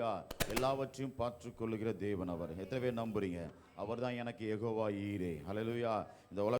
அவர் எல்லாவற்றையும் பார்த்துக் கொள்ளுகிற தேவன் அவர். எத்தனை பேர் நம்புறீங்க? அவர் தான் எனக்கு எகோவா ஈரே. ஹalleluya இந்த உலக